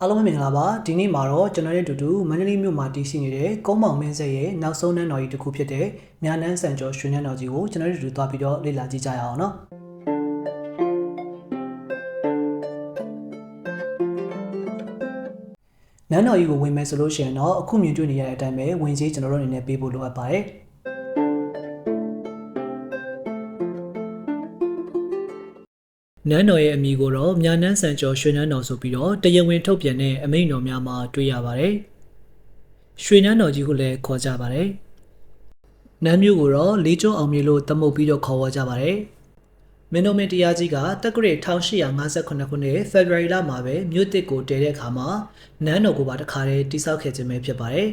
အားလုံးပဲမင်္ဂလာပါဒီနေ့မှာတော့ကျွန်တော်ရဲ့အတူတူမန္တလေးမြို့မှာတည်ရှိနေတဲ့ကုန်းမောင်မင်းဆက်ရဲ့နောက်ဆုံးနန်းတော်ကြီးတစ်ခုဖြစ်တဲ့မြာနန်းစံကျော်ရွှေနန်းတော်ကြီးကိုကျွန်တော်တို့အတူတူသွားပြီးတော့လေ့လာကြည့်ကြရအောင်နော်နန်းတော်ကြီးကိုဝင်မယ်ဆိုလို့ရှိရင်တော့အခုမြင်တွေ့နေရတဲ့အတိုင်းပဲဝင်ကြီးကျွန်တော်တို့အနေနဲ့ပေးဖို့လိုအပ်ပါတယ် နန်းတော်ရဲ့အမည်ကိုတော့မြာနန်းစံကျော်ရွှေနန်းတော်ဆိုပြီးတော့တရားဝင်ထုတ်ပြန်တဲ့အမိန့်တော်များမှာတွေ့ရပါတယ်။ရွှေနန်းတော်ကြီးကိုလည်းခေါ်ကြပါတယ်။နန်းမျိုးကိုတော့လေးကျွန်းအောင်မြေလို့တမုတ်ပြီးတော့ခေါ်ဝေါ်ကြပါတယ်။မင်းတို့မင်းတရားကြီးကတက္ကရာ1858ခုနှစ်ဖေဖော်ဝါရီလမှာပဲမြို့တစ်ကိုတည်တဲ့အခါမှာနန်းတော်ကိုပါတခါတည်းတိစောက်ခဲ့ခြင်းပဲဖြစ်ပါတယ်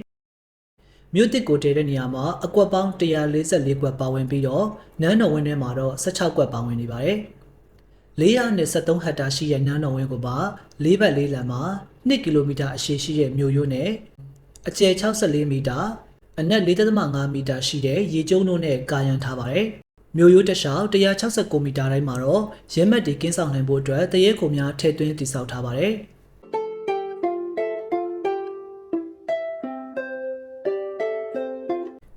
။မြို့တစ်ကိုတည်တဲ့နေရာမှာအကွက်ပေါင်း144ကွက်ပါဝင်ပြီးတော့နန်းတော်ဝင်းထဲမှာတော့16ကွက်ပါဝင်နေပါတယ်။ 473ဟက်တာရှိတဲ့နန်းတော်ဝင်းကိုပါ၄ဘက်၄လမ်းမှာ2ကီလိုမီတာအရှည်ရှိတဲ့မြို့ရိုးနဲ့အကျယ်64မီတာအနက်4.5မီတာရှိတဲ့ရေကျုံတို့နဲ့ကာရန်ထားပါတယ်။မြို့ရိုးတစ်လျှောက်169မီတာတိုင်းမှာတော့ရဲမက်တွေကင်းဆောင်နိုင်ဖို့အတွက်တရဲခုံများထည့်သွင်းတည်ဆောက်ထားပါတယ်။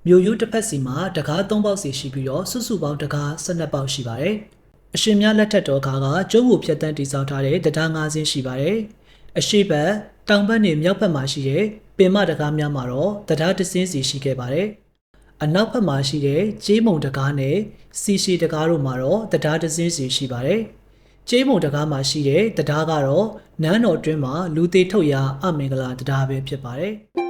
မြို့ရိုးတစ်ဖက်စီမှာတကား၃ပေါက်စီရှိပြီးတော့စုစုပေါင်းတကား၁၂ပေါက်ရှိပါတယ်။ အရှင်များလက်ထက်တော်ကားကကျုံးကိုဖြတ်တန်းတည်ဆောက်ထားတဲ့တရား၅ဆင်းရှိပါတယ်။အရှိဘက်တောင်ဘက်နဲ့မြောက်ဘက်မှာရှိတဲ့ပင်မတကားများမှာတော့တရားတစ်စင်းစီရှိခဲ့ပါတယ်။အနောက်ဘက်မှာရှိတဲ့ကျေးမုံတကားနဲ့စီရှိတကားတို့မှာတော့တရားတစ်စင်းစီရှိပါတယ်။ကျေးမုံတကားမှာရှိတဲ့တရားကတော့နန်းတော်တွင်းမှာလူသေးထုတ်ရာအမင်္ဂလာတရားပဲဖြစ်ပါတယ်။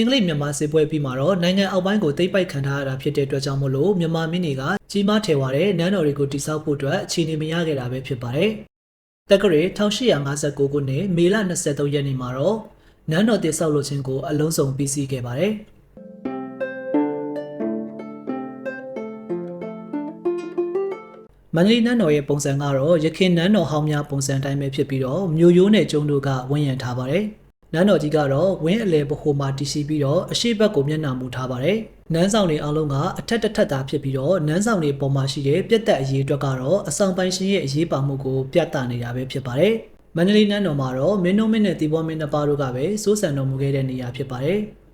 အင်္ဂလိပ်မြန်မာစစ်ပွဲပြီးမှာတော့နိုင်ငံအောက်ပိုင်းကိုသိမ်းပိုက်ခံထားရတာဖြစ်တဲ့အတွက်ကြောင့်မို့လို့မြန်မာမင်းတွေကကြီးမားထည်ဝါတဲ့နန်းတော်တွေကိုတိစောက်ဖို့အတွက်အခြေအနေမရခဲ့တာပဲဖြစ်ပါတယ်။တက္ကရာ1859ခုနှစ်မေလ23ရက်နေ့မှာတော့နန်းတော်တည်ဆောက်လုပ်ခြင်းကိုအလုံးစုံပြီးစီးခဲ့ပါတယ်။မန္တလေးနန်းတော်ရဲ့ပုံစံကတော့ရခင်နန်းတော်ဟောင်းများပုံစံတိုင်းပဲဖြစ်ပြီးတော့မြို့ရိုးနဲ့ကျုံတို့ကဝန်းရံထားပါတယ်။ နန်းတော်ကြီးကတော့ဝင်းအလဲဗဟိုမှာတည်ရှိပြီးတော့အရှိဘက်ကိုမျက်နှာမူထားပါတယ်။နန်းဆောင်တွေအလုံးကအထက်တစ်ထပ်သာဖြစ်ပြီးတော့နန်းဆောင်တွေပေါ်မှာရှိတဲ့ပြက်သက်အရေးအတွက်ကတော့အဆောင်ပိုင်ရှင်ရဲ့အရေးပါမှုကိုပြသနေတာပဲဖြစ်ပါတယ်။မန္တလေးနန်းတော်မှာတော့မင်းတို့မင်းနဲ့တီဘောမင်းနှစ်ပါးတို့ကပဲစိုးစံတော်မူခဲ့တဲ့နေရာဖြစ်ပါတယ်။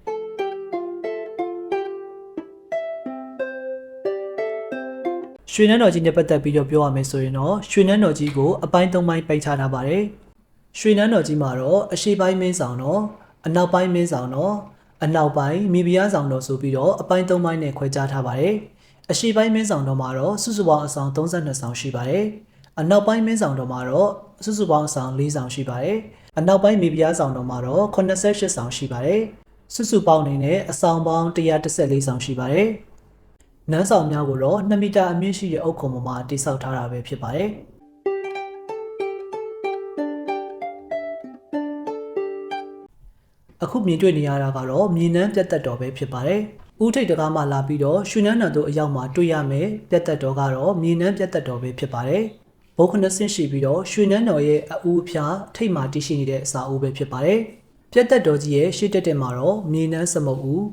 ရွှေနန်းတော်ကြီးနဲ့ပတ်သက်ပြီးတော့ပြောရမယ်ဆိုရင်တော့ရွှေနန်းတော်ကြီးကိုအပိုင်း၃ပိုင်းပိတ်ထားထားပါတယ်။ ရွှေနန်းတော်ကြီးမှာတော့အရှိပိုင်းမင်းဆောင်တော်အနောက်ပိုင်းမင်းဆောင်တော်အနောက်ပိုင်းမိဖုရားဆောင်တော်ဆိုပြီးတော့အပိုင်း၃ပိုင်းနဲ့ခွဲခြားထားပါတယ်။အရှိပိုင်းမင်းဆောင်တော်မှာတော့စုစုပေါင်းအဆောင်32ဆောင်ရှိပါတယ်။အနောက်ပိုင်းမင်းဆောင်တော်မှာတော့စုစုပေါင်းအဆောင်၄ဆောင်ရှိပါတယ်။အနောက်ပိုင်းမိဖုရားဆောင်တော်မှာတော့88ဆောင်ရှိပါတယ်။စုစုပေါင်းအနေနဲ့အဆောင်ပေါင်း114ဆောင်ရှိပါတယ်။နန်းဆောင်များကိုတော့2မီတာအမြင့်ရှိတဲ့အုတ်ခုံပေါ်မှာတိစောက်ထားတာပဲဖြစ်ပါတယ်။ အခုမြင်တွေ့နေရတာကတော့မြေနန်းပြတ်သက်တော်ပဲဖြစ်ပါတယ်။ဦးထိပ်တကားမှလာပြီးတော့ရွှေနန်းတော်တို့အရောက်မှာတွေ့ရမယ်ပြတ်သက်တော်ကတော့မြေနန်းပြတ်သက်တော်ပဲဖြစ်ပါတယ်။ဘုတ်ခနဆင့်ရှိပြီးတော့ရွှေနန်းတော်ရဲ့အဦးအဖျားထိပ်မှာတည်ရှိနေတဲ့အစာအုပ်ပဲဖြစ်ပါတယ်။ပြတ်သက်တော်ကြီးရဲ့ရှေ့တက်တက်မှာတော့မြေနန်းစမုတ်ဦး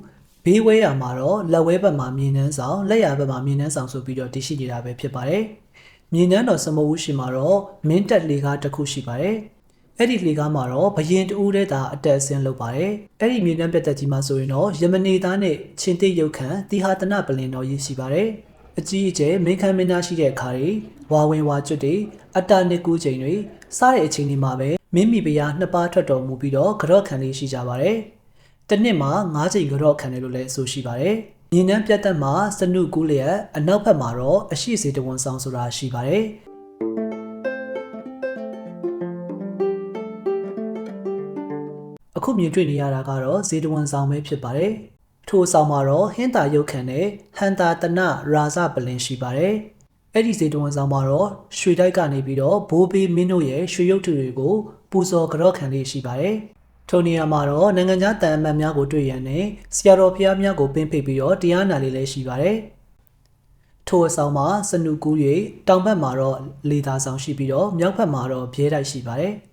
ဘေးဝဲရမှာတော့လက်ဝဲဘက်မှာမြေနန်းဆောင်လက်ရဘက်မှာမြေနန်းဆောင်ဆိုပြီးတော့တည်ရှိနေတာပဲဖြစ်ပါတယ်။မြေနန်းတော်စမုတ်ဦးရှိမှာတော့မင်းတက်လေကားတစ်ခုရှိပါတယ်။ အဲ့ဒီလေကားမှာတော့ဘရင်တူးတဲ့တာအတက်အဆင်းလုပ်ပါတယ်။အဲ့ဒီမြေနန်းပြတ်သက်ကြီးမှာဆိုရင်တော့ယမနေသားနဲ့ချင်းတိရုတ်ခန့်တီဟာတနပလင်တော်ရည်ရှိပါတယ်။အကြီးအကျယ်မင်းခမ်းမင်းသားရှိတဲ့အခါတွေဝါဝင်ဝါကျွတ်တွေအတာနှစ်ကူးချိန်တွေစားတဲ့အချိန်ဒီမှာပဲမင်းမိဖုရားနှစ်ပါးထွက်တော်မူပြီးတော့ကြော့ခံလေးရှိကြပါတယ်။တစ်နှစ်မှာ၅ချိန်ကြော့ခံတယ်လို့လည်းဆိုရှိပါတယ်။ညီနန်းပြတ်သက်မှာစနုကူးလျက်အနောက်ဘက်မှာတော့အရှိစေတဝန်ဆောင်ဆိုတာရှိပါတယ်။ အခုမြင်တွေ့နေရတာကတော့ဇေတဝန်ဆောင်ပဲဖြစ်ပါတယ်။ထိုဆောင်မှာတော့ဟင်းတာရုပ်ခံတဲ့ဟန်တာတနရာဇပလင်ရှိပါတယ်။အဲ့ဒီဇေတဝန်ဆောင်မှာတော့ရွှေတိုက်ကနေပြီးတော့ဘိုးဘေးမင်းတို့ရဲ့ရွှေရုပ်ထုတွေကိုပူဇော်ကြော့ခံလေးရှိပါတယ်။ထိုနေရာမှာတော့နိုင်ငံခြားတန်အမတ်များကိုတွေ့ရတဲ့ဆရာတော်ဖျားများကိုပင်းဖိတ်ပြီးတော့တရားနာလေးလည်းရှိပါတယ်။ထိုအဆောင်မှာစနုကူး၍တောင်ဘက်မှာတော့လေသာဆောင်ရှိပြီးတော့မြောက်ဘက်မှာတော့ပြဲတိုက်ရှိပါတယ်။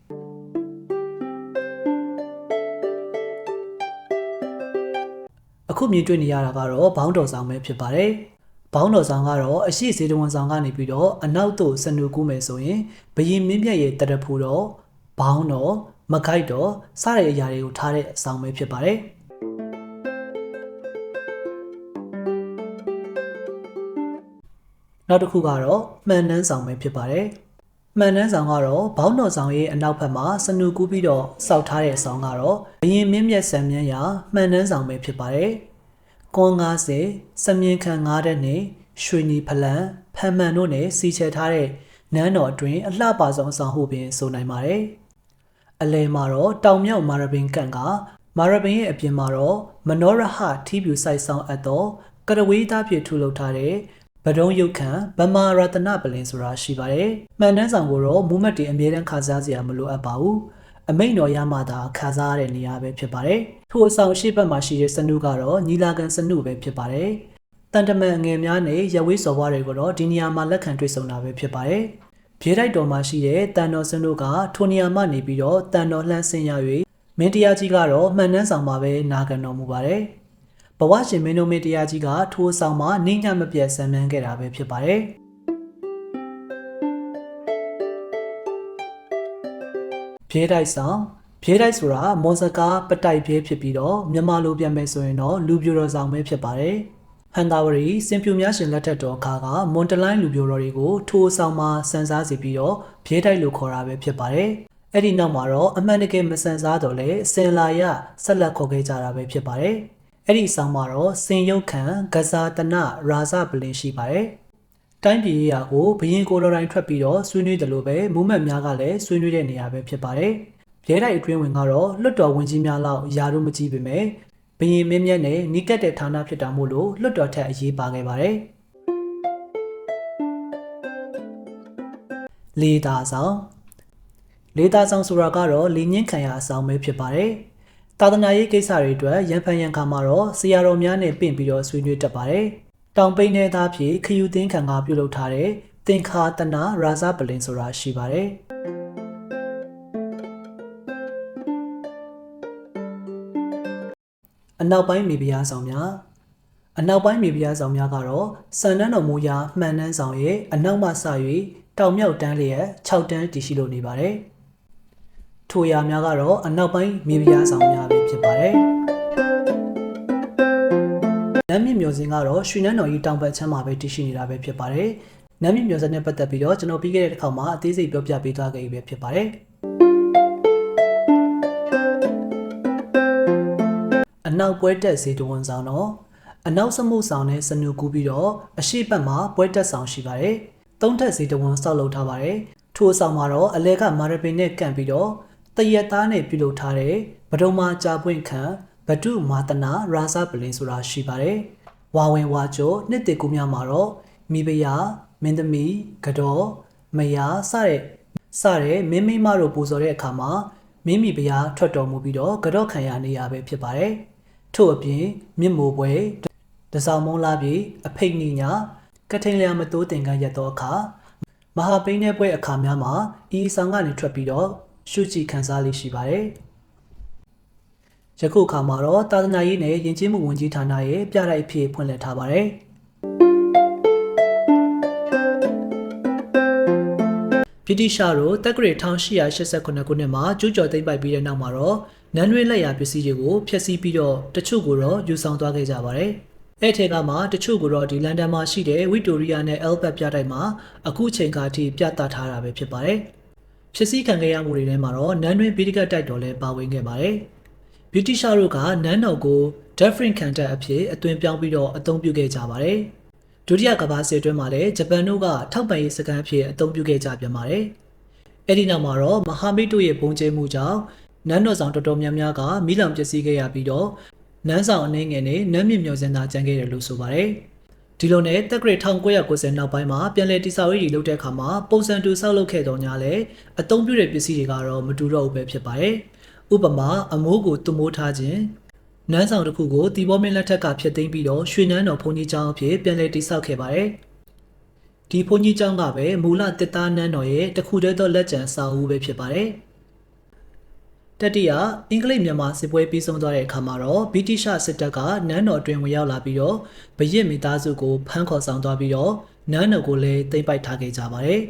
အခုမြင်တွေ့နေရတာကတော့ဘောင်းတော်ဆောင်ပဲဖြစ်ပါတယ်။ဘောင်းတော်ဆောင်ကတော့အရှိစေတဝန်ဆောင်ကနေပြီးတော့အနောက်သို့စနူကူးမယ်ဆိုရင်ဘရင်မင်းမြတ်ရဲ့တရဖူတော်ဘောင်းတော်မခိုက်တော်စတဲ့အရာတွေကိုထားတဲ့အဆောင်ပဲဖြစ်ပါတယ်နောက်တစ်ခုကတော့မှန်နှန်းဆောင်ပဲဖြစ်ပါတယ်မှန်နှန်းဆောင်ကတော့ဘောင်းတော်ဆောင်ရဲ့အနောက်ဘက်မှာစနူကူးပြီးတော့စောက်ထားတဲ့အဆောင်ကတော့ဘရင်မင်းမြတ်ဆံမြန်းရာမှန်နှန်းဆောင်ပဲဖြစ်ပါတယ် ကွန်90စမြင်ခံ9တဲ့နဲ့ရွှေနီဖလန်ဖမ်းမှန်တို့နဲ့စီချဲထားတဲ့နန်းတော်အတွင်းအလှပဆုံးအဆောင်ဟုပင်ဆိုနိုင်ပါတယ်။အလဲမှာတော့တောင်မြောက်မာရဘင်ကန်ကမာရဘင်ရဲ့အပြင်မှာတော့မနောရဟထီးပြူဆိုင်ဆောင်အပ်သောကရဝေးသားဖြစ်ထူလုပ်ထားတဲ့ဗဒုံရုပ်ခံဗမာရတနပလင်ဆိုတာရှိပါတယ်။မှန်တန်းဆောင်ကိုတော့မူမတ်တီအမြဲတမ်းခါစားစရာမလိုအပ်ပါဘူး။အမိန်တော်ရမှသာခါစားရတဲ့နေရာပဲဖြစ်ပါတယ်။ ထိုအဆောင်ရှိဘက်မှာရှိတဲ့စနုကတော့ညီလာခံစနုပဲဖြစ်ပါတယ်။တန်တမန်ငယ်များနဲ့ရဝေးစော်ဘွားတွေကိုတော့ဒီနေရာမှာလက်ခံတွေ့ဆုံတာပဲဖြစ်ပါတယ်။ပြေးတိုက်တော်မှာရှိတဲ့တန်တော်စနုကထိုနေရာမှနေပြီးတော့တန်တော်လှမ်းဆင်းရ၍မင်းတရားကြီးကတော့မှန်နှန်းဆောင်မှာပဲနာခံတော်မူပါတယ်။ဘဝရှင်မင်းတို့မင်းတရားကြီးကထိုးဆောင်မှာနှိမ့်ညမပြတ်ဆံမြန်းခဲ့တာပဲဖြစ်ပါတယ်။ဖြဲတိုက်ဆောင် ဖြဲတိုက်ဆိုတာမွန်စကားပတိုက်ဖြဲဖြစ်ပြီးတော့မြန်မာလိုပြန်မယ်ဆိုရင်တော့လူပြိုတော်ဆောင်ပဲဖြစ်ပါတယ်။ဟန်တာဝရီစင်ပြူများရှင်လက်ထက်တော်ခါကမွန်တလိုင်းလူပြိုတော်တွေကိုထိုးဆောင်မှာစံစားစီပြီးတော့ဖြဲတိုက်လို့ခေါ်တာပဲဖြစ်ပါတယ်။အဲ့ဒီနောက်မှာတော့အမှန်တကယ်မစံစားတော့လဲစင်လာရဆက်လက်ခေါ်ခဲ့ကြတာပဲဖြစ်ပါတယ်။အဲ့ဒီဆောင်မှာတော့စင်ရုပ်ခံဂဇာတနရာဇပလင်ရှိပါတယ်။တိုင်းပြည်ရေးရာကိုဘရင်ကိုတော်တိုင်းထွက်ပြီးတော့ဆွေးနွေးတယ်လို့ပဲမူးမတ်များကလည်းဆွေးနွေးတဲ့နေရာပဲဖြစ်ပါတယ်။ ရဲတိုက်အတွင်းဝင်ကတော့လွတ်တော်ဝင်ကြီးများလောက်ယာတို့မကြည့်ပေမဲ့ဘရင်မင်းမြတ်နဲ့နီးကပ်တဲ့ဌာနဖြစ်တာမို့လို့လွတ်တော်ထက်အရေးပါခဲ့ပါတယ်။လေသာဆောင်လေသာဆောင်ဆိုတာကတော့လေညင်းခံရအဆောင်ပဲဖြစ်ပါတယ်။သာသနာရေးကိစ္စတွေအတွက်ရန်ဖန်ရန်ခါမှာတော့ဆရာတော်များနဲ့ပင့်ပြီးတော့ဆွေးနွေးတတ်ပါတယ်။တောင်ပိန်းထဲသားဖြင့်ခယူသင်းခံကပြုလုပ်ထားတဲ့သင်္ခါတနာရာဇပလင်ဆိုတာရှိပါတယ်။ အနောက်ပိုင်းမြေပြားဆောင်များအနောက်ပိုင်းမြေပြားဆောင်များကတော့စံနန်းတော်မူရာမှန်နှန်းဆောင်ရဲ့အနောက်မှစ၍တောင်မြောက်တန်းလျက်6တန်းတည်ရှိလို့နေပါတယ်။ထိုရာများကတော့အနောက်ပိုင်းမြေပြားဆောင်များပဲဖြစ်ပါတယ်။နမ်းမြင့်မျိုးစင်းကတော့ရွှေနန်းတော်ကြီးတောင်ဘက်ချမ်းမှာပဲတည်ရှိနေတာပဲဖြစ်ပါတယ်။နမ်းမြင့်မျိုးစင်းနဲ့ပတ်သက်ပြီးတော့ကျွန်တော်ပြီးခဲ့တဲ့တစ်ခေါက်မှာအသေးစိတ်ပြောပြပေးသွားခဲ့ပြီပဲဖြစ်ပါတယ်။ အနောက်ပွဲတက်စေတဝန်ဆောင်တော့အနောက်စမှုဆောင်နဲ့စနူကူးပြီးတော့အရှိတ်ဘက်မှာပွဲတက်ဆောင်ရှိပါတယ်။သုံးထပ်စေတဝန်ဆောက်လုပ်ထားပါတယ်။ထိုအဆောင်မှာတော့အလဲကမာရပင်နဲ့ကန့်ပြီးတော့တရက်သားနဲ့ပြုလုပ်ထားတဲ့ဗဒုံမာကြာပွင့်ခံဗတုမာတနာရာဇပလင်ဆိုတာရှိပါတယ်။ဝါဝင်ဝါကျော်နှစ်တေကူများမှာတော့မိဖုရားမင်းသမီးကတော်မယားစတဲ့စတဲ့မင်းမိမတို့ပူဇော်တဲ့အခါမှာမိမိဘုရားထွက်တော်မူပြီးတော့ကတော့ခံရနေရပဲဖြစ်ပါတယ်။ ထို့အပြင်မြင့်မိုးပွဲတစောင်းမုံလာပြီအဖိတ်နိညာကထိန်လျာမတိုးတင်ကန်းရက်သောအခါမဟာပိန်းတဲ့ပွဲအခါများမှာဤဆောင်ကနေထွက်ပြီးတော့ရှုကြည့်ခန်းစားလေးရှိပါတယ်ယခုအခါမှာတော့သာသနာရေးနဲ့ယဉ်ကျေးမှုဝန်ကြီးဌာနရဲ့ပြတိုက်အဖြစ်ဖွင့်လှစ်ထားပါတယ်ဗြိတိရှားတို့တက္ကရာ1889ခုနှစ်မှာကျူးကျော်သိမ်းပိုက်ပြီးတဲ့နောက်မှာတော့ နန်းရွေးလက်ရာပစ္စည်းတွေကိုဖျက်ဆီးပြီးတော့တချို့ကိုတော့ယူဆောင်သွားခဲ့ကြပါတယ်။အဲ့ထဲကမှတချို့ကိုတော့ဒီလန်ဒန်မှာရှိတဲ့ဝီတိုရီယာနဲ့အယ်ဘတ်ပြတိုက်မှာအခုချိန်ကာထိပြသထားတာပဲဖြစ်ပါတယ်။ဖြစ်စည်းခံခဲ့ရမှုတွေထဲမှာတော့နန်းတွင်ဗီဒီကတိုက်တော်လည်းပါဝင်ခဲ့ပါတယ်။ဗြိတိရှားတို့ကနန်းတော်ကို Dufferin ခံတပ်အဖြစ်အသွင်ပြောင်းပြီးတော့အသုံးပြုခဲ့ကြပါတယ်။ဒုတိယကမ္ဘာစစ်အတွင်းမှာလည်းဂျပန်တို့ကထောက်ပံ့ရေးစခန်းအဖြစ်အသုံးပြုခဲ့ကြပြန်ပါတယ်။အဲ့ဒီနောက်မှာတော့မဟာမိတ်တို့ရဲ့ပုံကျဲမှုကြောင့် နန်းတော်ဆောင်တော်တော်များများကမိလောင်ပျက်စီးခဲ့ရပြီးတော့နန်းဆောင်အနေငယ်နဲ့နန်းမြင့်မျောစင်သာကျန်ခဲ့တယ်လို့ဆိုပါတယ်။ဒီလိုနဲ့တက်ကရ1990နောက်ပိုင်းမှာပြန်လည်တိစောက်ရေးလုပ်တဲ့အခါမှာပုံစံတူဆောက်လုပ်ခဲ့တော့ညာလဲအသုံးပြုတဲ့ပစ္စည်းတွေကတော့မတူတော့ဘူးပဲဖြစ်ပါတယ်။ဥပမာအမိုးကိုသွမိုးထားခြင်းနန်းဆောင်တစ်ခုကိုတီဘောမင်းလက်ထက်ကဖျက်သိမ်းပြီးတော့ရွှေနန်းတော်ဘုန်းကြီးကျောင်းအဖြစ်ပြန်လည်တိစောက်ခဲ့ပါတယ်။ဒီဘုန်းကြီးကျောင်းကပဲမူလတစ်သားနန်းတော်ရဲ့တခုတည်းသောလက်ကျန်စာအုပ်ပဲဖြစ်ပါတယ်။ တတိယအင်္ဂလိပ်မြန်မာစစ်ပွဲပြီးဆုံးသွားတဲ့အခါမှာတော့ဗြိတိရှစစ်တပ်ကနန်းတော်အတွင်းဝင်ရောက်လာပြီးတော့ဗရစ်မိသားစုကိုဖမ်းခေါ်ဆောင်သွားပြီးတော့နန်းတော်ကိုလည်းသိမ်းပိုက်ထားခဲ့ကြပါတယ်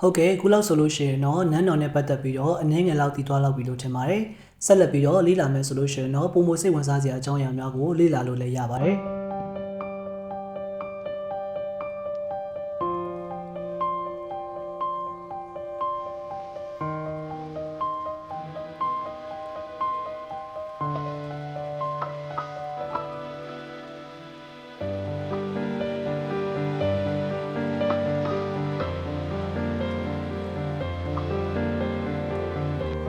ဟုတ်ကဲ့ခုလောက်ဆိုလို့ရှိရင်တော့နန်းတော်နဲ့ပတ်သက်ပြီးတော့အနည်းငယ်လောက်တည်သွားလောက်ပြီလို့ထင်ပါတယ်ဆက်လက်ပြီးတော့လေ့လာမယ်ဆိုလို့ရှိရင်တော့ပုံမစိတ်ဝင်စားစရာအကြောင်းအရာများကိုလေ့လာလို့လည်းရပါတယ်